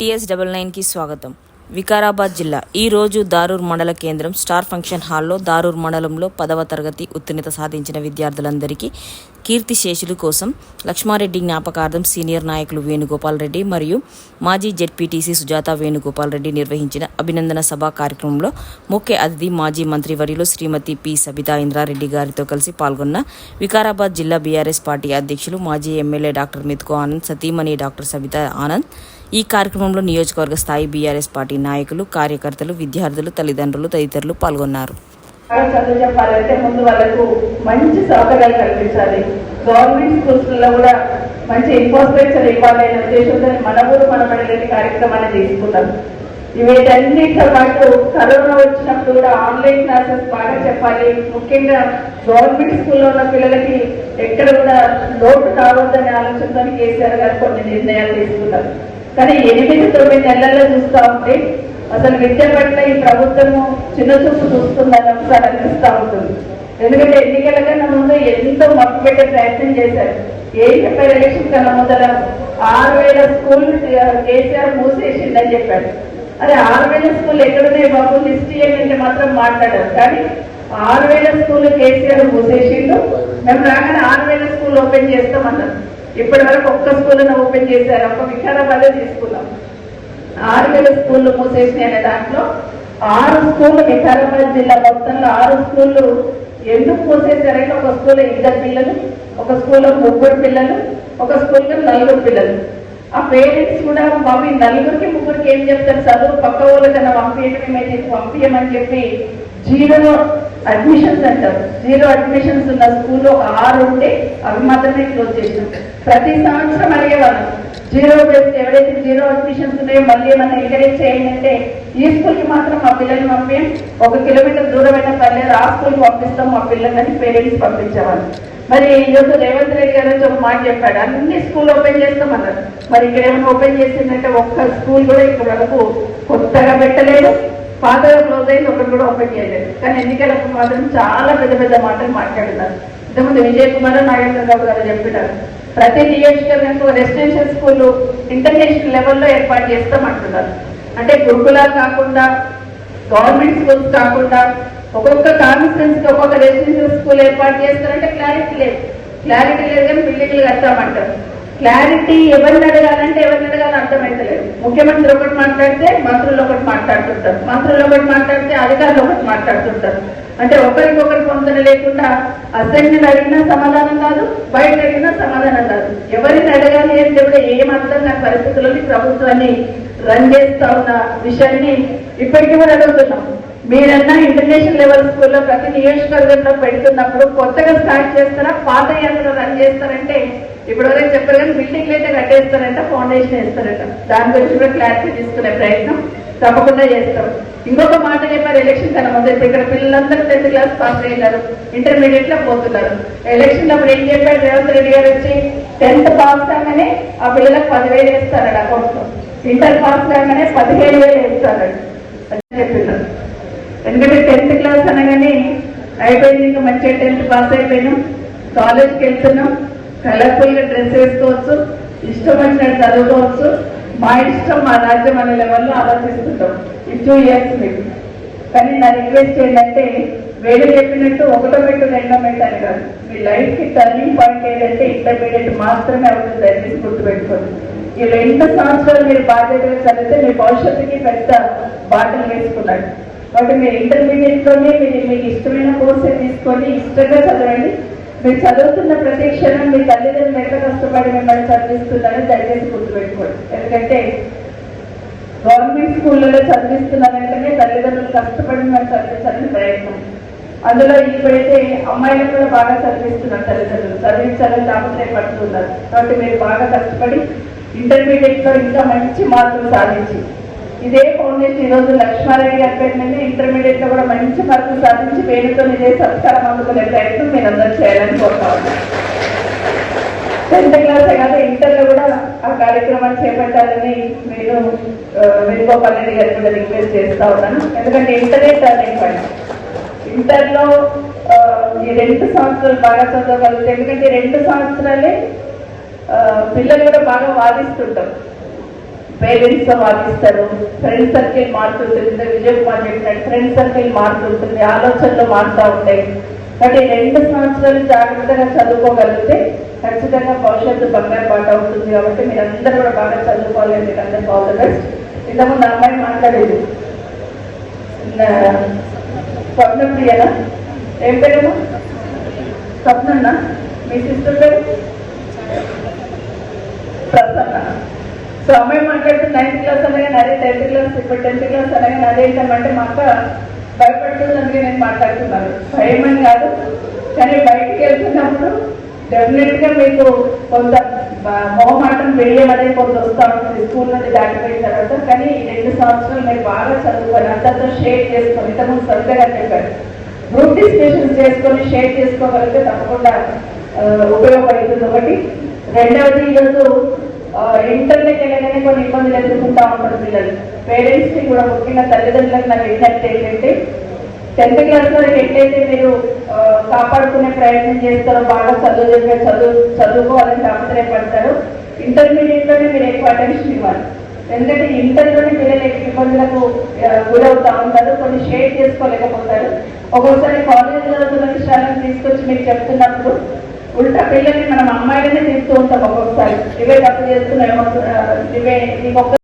TS double నైన్కి స్వాగతం. వికారాబాద్ జిల్లా ఈ రోజు దారూర్ మండల కేంద్రం స్టార్ ఫంక్షన్ హాల్లో దారూర్ మండలంలో పదవ తరగతి ఉత్తీర్ణత సాధించిన విద్యార్థులందరికీ కీర్తి శేషులు కోసం లక్ష్మారెడ్డి జ్ఞాపకార్థం సీనియర్ నాయకులు వేణుగోపాల్ రెడ్డి మరియు మాజీ జెడ్పీటీసీ సుజాత వేణుగోపాల్ రెడ్డి నిర్వహించిన అభినందన సభ కార్యక్రమంలో ముఖ్య అతిథి మాజీ మంత్రివర్యులు శ్రీమతి పి సబితా ఇంద్రారెడ్డి గారితో కలిసి పాల్గొన్న వికారాబాద్ జిల్లా బీఆర్ఎస్ పార్టీ అధ్యక్షులు మాజీ ఎమ్మెల్యే డాక్టర్ మిత్కో ఆనంద్ సతీమణి డాక్టర్ సబితా ఆనంద్. ఈ కార్యక్రమంలో నియోజకవర్గ స్థాయి బీఆర్ఎస్ పార్టీ నాయకులు కార్యకర్తలు విద్యార్థులు తల్లిదండ్రులు తదితరులు పాల్గొన్నారు. చదువు చెప్పాలంటే ముందు వాళ్ళకు మంచి సౌకర్యాలు కల్పించాలి. గవర్నమెంట్ స్కూల్స్లో కూడా మంచి ఇన్ఫ్రాస్ట్రక్చర్ ఇవ్వాలి అనే ఉద్దేశంతో మన ఊరు మన కార్యక్రమాన్ని తీసుకున్నాం. వీటన్నిటితో పాటు కరోనా వచ్చినప్పుడు కూడా ఆన్లైన్ క్లాసెస్ బాగా చెప్పాలి. ముఖ్యంగా గవర్నమెంట్ స్కూల్లో ఉన్న పిల్లలకి ఎక్కడ కూడా లోటు రావద్దనే ఆలోచనతో కేసీఆర్ గారు కొన్ని నిర్ణయాలు తీసుకున్నారు. కానీ ఎనిమిది తొమ్మిది నెలల్లో చూస్తూ ఉంటే అసలు విద్య పట్ల ఈ ప్రభుత్వము చిన్న చూపు చూస్తుందని ఒకసారి అనిపిస్తూ ఉంటుంది. ఎందుకంటే ఎన్నికల కన్నా ముందు ఎంతో మప్పు పెట్టే ప్రయత్నం చేశారు. ఏ చెప్పారు ఎలక్షన్ కన్నా ముందర? ఆరు వేల స్కూల్ కేసీఆర్ మూసేసిండని చెప్పారు. అదే ఆరు వేల స్కూల్ ఎక్కడున్నాయి బాబు? లిస్ట్ చేయండి మాత్రం మాట్లాడారు. కానీ ఆరు వేల స్కూల్ కేసీఆర్ మూసేసిండు. మేము రాగానే ఆరు వేల స్కూల్ ఓపెన్ చేస్తామన్నారు. ఇప్పటి వరకు ఒక్క స్కూల్ ఓపెన్ చేశారు. ఒక్క వికారాబాదే తీసుకున్నాం. ఆరు వేల స్కూళ్ళు మూసేసినాయి అనే దాంట్లో ఆరు స్కూళ్ళు వికారాబాద్ జిల్లా మొత్తంలో ఆరు స్కూళ్ళు ఎందుకు మూసేశారంటే ఒక స్కూల్లో ఇద్దరు పిల్లలు ఒక స్కూల్లో ముగ్గురు పిల్లలు ఒక స్కూల్లో నలుగురు పిల్లలు. ఆ పేరెంట్స్ కూడా మమ్మీ నలుగురికి ముగ్గురికి ఏం చెప్తారు? చదువు పక్క ఊళ్ళ కన్నా పంపించడం అయితే పంపించమని చెప్పి జీరో అడ్మిషన్స్ అంటారు. జీరో అడ్మిషన్స్ ఉన్న స్కూల్లో ఆరు ఉంటే అవి మాత్రమే క్లోజ్ చేసాం ప్రతి సంవత్సరం అడిగేవాళ్ళం. జీరో బేస్ ఎవరైతే జీరో అడ్మిషన్స్ ఉన్నాయో మళ్ళీ మనం ఎంకరేజ్ చేయండి అంటే ఈ స్కూల్కి మాత్రం మా పిల్లల్ని పంపి ఒక కిలోమీటర్ దూరమైన పర్లేదు ఆ స్కూల్కి పంపిస్తాం మా పిల్లలని పేరెంట్స్ పంపించేవాళ్ళు. మరి ఈరోజు రేవంత్ రెడ్డి గారు వచ్చి ఒక మాట చెప్పాడు అన్ని స్కూల్ ఓపెన్ చేస్తామన్నారు. మరి ఇక్కడ ఏమైనా ఓపెన్ చేసిందంటే ఒక్క స్కూల్ కూడా ఇక్కడ వరకు కొత్తగా పెట్టలేదు పాతగా క్లోజ్ అయింది ఒకటి కూడా ఓపెన్ చేయలేదు. కానీ ఎన్నికలకు మాత్రం చాలా పెద్ద పెద్ద మాటలు మాట్లాడుతున్నారు ఇంతకుముందు విజయ్ కుమార్ నాగేంద్రరావు గారు చెప్పినారు ప్రతి నియోజకవర్గానికి రెసిడెన్షియల్ స్కూల్ ఇంటర్నేషనల్ లెవెల్లో ఏర్పాటు చేస్తామంటున్నారు. అంటే గురుకులాలు కాకుండా గవర్నమెంట్ స్కూల్స్ కాకుండా ఒక్కొక్క కాన్స్టిట్యూన్స్కి ఒక్కొక్క రెసిడెన్షియల్ స్కూల్ ఏర్పాటు చేస్తారంటే క్లారిటీ లేదు. క్లారిటీ లేదు కానీ బిల్డింగ్లు కట్టామంటారు. క్లారిటీ ఎవరిని అడగాలంటే ఎవరిని అడగాలని అర్థమవుతలేదు ముఖ్యమంత్రి ఒకటి మాట్లాడితే మంత్రులు ఒకటి మాట్లాడుతుంటారు. మంత్రులు ఒకటి మాట్లాడితే అధికారులు ఒకటి మాట్లాడుతుంటారు. అంటే ఒకరికొకరు పొందన లేకుండా అసెంబ్లీని అడిగినా సమాధానం కాదు బయట అడిగినా సమాధానం కాదు. ఎవరిని అడగాలి అంటే కూడా ఏం అర్థం కాని పరిస్థితుల్లోని ప్రభుత్వాన్ని రన్ చేస్తా ఉన్న విషయాన్ని ఇప్పటికీ కూడా అడుగుతున్నాం. మీరన్నా ఇంటర్నేషనల్ లెవెల్ స్కూల్లో ప్రతి నియోజకవర్గంలో పెడుతున్నప్పుడు కొత్తగా స్టార్ట్ చేస్తారా పాత యాత్ర రన్ చేస్తారంటే ఇప్పుడు ఎవరైనా చెప్పారు కానీ బిల్డింగ్లు అయితే కట్టేస్తారంట ఫౌండేషన్ వేస్తారట. దాని గురించి కూడా క్లారిటీ తీసుకునే ప్రయత్నం తప్పకుండా చేస్తాం. ఇంకొక మాట చెప్పారు ఎలక్షన్ కన్నా ముందు. ఇప్పుడు ఇక్కడ పిల్లలందరూ టెన్త్ క్లాస్ పాస్ అయ్యారు ఇంటర్మీడియట్లో పోతున్నారు. ఎలక్షన్ అప్పుడు ఏం చెప్పారు రేవంత్ రెడ్డి గారు వచ్చి టెన్త్ పాస్ కాగానే ఆ పిల్లలకు పదివేలు వేస్తారట అకౌంట్లో ఇంటర్ పాస్ కాగానే పదిహేను వేలు వేస్తారట. అని చెప్పినారు ఎందుకంటే టెన్త్ క్లాస్ అనగానే అయిపోయింది ఇంకా మంచిగా టెన్త్ పాస్ అయిపోయినాం. కాలేజ్కి వెళ్తున్నాం. కలర్ఫుల్గా డ్రెస్ వేసుకోవచ్చు ఇష్టం వచ్చినట్టు చదువుకోవచ్చు. మా ఇష్టం మా రాజ్యం అనే లెవెల్లో ఆలోచిస్తుంటాం. ఇది టూ ఇయర్స్ మీకు కానీ నా రిక్వెస్ట్ ఏంటంటే వేడి చెప్పినట్టు ఒకటో పెట్టు రెండో పెట్టు అని కాదు. మీ లైఫ్కి టర్నింగ్ పాయింట్ ఏంటంటే ఇంటర్మీడియట్ మాత్రమే అవుతుంది దయచేసి గుర్తుపెట్టుకోండి. ఈ రెండు సంవత్సరాలు మీరు బాధ్యతగా చదివితే మీ భవిష్యత్తుకి పెద్ద బాటలు వేసుకున్నాడు కాబట్టి మీరు ఇంటర్మీడియట్లోనే మీరు మీకు ఇష్టమైన కోర్సే తీసుకొని ఇష్టంగా చదవండి. మీరు చదువుతున్న ప్రతి క్షణం మీ తల్లిదండ్రులు ఎంత కష్టపడి మిమ్మల్ని చదివిస్తున్నారో దయచేసి గుర్తుపెట్టుకోండి. ఎందుకంటే గవర్నమెంట్ స్కూళ్ళలో చదివిస్తున్నారంటేనే తల్లిదండ్రులు కష్టపడి మిమ్మల్ని చదివించాలని ప్రయత్నం. అందులో ఇప్పుడైతే అమ్మాయిలు కూడా బాగా చదివిస్తున్నారు తల్లిదండ్రులు. చదివించాలని తాపత్రయ పడుతున్నారు కాబట్టి మీరు బాగా కష్టపడి ఇంటర్మీడియట్లో ఇంకా మంచి మార్కులు సాధించి ఇదే ఫౌండేషన్ ఈ రోజు లక్ష్మారెడ్డి గారి పేరు మీద ఇంటర్మీడియట్లో కూడా మంచి మార్కులు సాధించి పేరుతో ఇదే సత్కారం అందుకునే ప్రయత్నం మీరు అందరూ చేయాలని కోరుతా టెన్త్ క్లాస్ కాదు ఇంటర్లో కూడా ఆ కార్యక్రమాన్ని చేపట్టాలని నేను ఆ, వేణుగోపాల్ రెడ్డి గారికి కూడా రిక్వెస్ట్ చేస్తా ఉన్నాను. ఎందుకంటే ఇంటరే టర్నింగ్ పాయింట్ ఇంటర్లో ఈ రెండు సంవత్సరాలు బాగా చదవగలుగుతాయి ఎందుకంటే రెండు సంవత్సరాలే ఆ, పిల్లలు కూడా బాగా వాదిస్తుంటారు. పేరెంట్స్తో ఫ్రెండ్ సర్కిల్ మారుతుంటుంది. విజయ్ కుమార్ చెప్పినట్టు ఫ్రెండ్ సర్కిల్ మారుతుంటుంది. ఆలోచనలు మారుతూ ఉంటాయి. కాబట్టి రెండు సంవత్సరాలు జాగ్రత్తగా చదువుకోగలిగితే ఖచ్చితంగా భవిష్యత్తు బంగారు పాట అవుతుంది కాబట్టి మీరందరూ కూడా బాగా చదువుకోవాలి మీకు అందరికీ ఆల్ ద బెస్ట్ ఇంతకుముందు అమ్మాయి మాట్లాడేది. నా- స్వప్న ప్రియనా ఏం పేరు స్వప్నన్నా? మీ సిస్టర్ పేరు? ప్రసన్న. సో అమ్మాయి మాట్లాడుతూ నైన్త్ క్లాస్ అనగానే అదే టెన్త్ క్లాస్ ఇప్పుడు టెన్త్ క్లాస్ అనగానే అదేంటంటే మా అక్క భయపడుతుంది అందుకే నేను మాట్లాడుతున్నాను. భయం అని కాదు కానీ బయటికి వెళ్తున్నప్పుడు డెఫినెట్గా మీకు కొంత మొహమాటం వెయ్యం అనేది కొంత వస్తూ ఉంటుంది. స్కూల్ నుండి దాటిపోయిన తర్వాత కానీ ఈ రెండు సంవత్సరాలు మీరు బాగా చదువుకొని అంతతో షేర్ చేసుకొని ఇంతకుముందు శ్రద్ధగా చెప్పారు గ్రూప్ డిస్కషన్ చేసుకొని షేర్ చేసుకోగలిగితే తప్పకుండా ఉపయోగపడుతుంది. ఒకటి రెండవది ఈరోజు ఇంటర్నెట్ వెళ్ళగానే కొన్ని ఇబ్బందులు ఎదుర్కొంటా ఉంటారు పిల్లలు. పేరెంట్స్ని కూడా ముఖ్యంగా తల్లిదండ్రులకు నాకు విజ్ఞప్తి ఏంటంటే టెన్త్ క్లాస్ వరకు ఎట్లయితే మీరు కాపాడుకునే ప్రయత్నం చేస్తారో బాగా చదువు చెప్పే చదువు చదువుకోవాలని తాపత్రయపడతారు ఇంటర్మీడియట్లోనే మీరు ఎక్కువ అటెన్షన్ ఇవ్వాలి. ఎందుకంటే ఇంటర్లోనే పిల్లలు ఇబ్బందులకు గురవుతా ఉంటారు కొన్ని షేర్ చేసుకోలేకపోతారు. ఒక్కొక్కసారి కాలేజ్ చదువుతున్న విషయాలను తీసుకొచ్చి మీరు చెప్తున్నప్పుడు ఉల్టా పిల్లల్ని మనం అమ్మాయిలనే తీస్తూ ఉంటాం ఒక్కొక్కసారి. ఇవే తప్పు చేస్తున్నాం ఇవే నీకు ఒక్క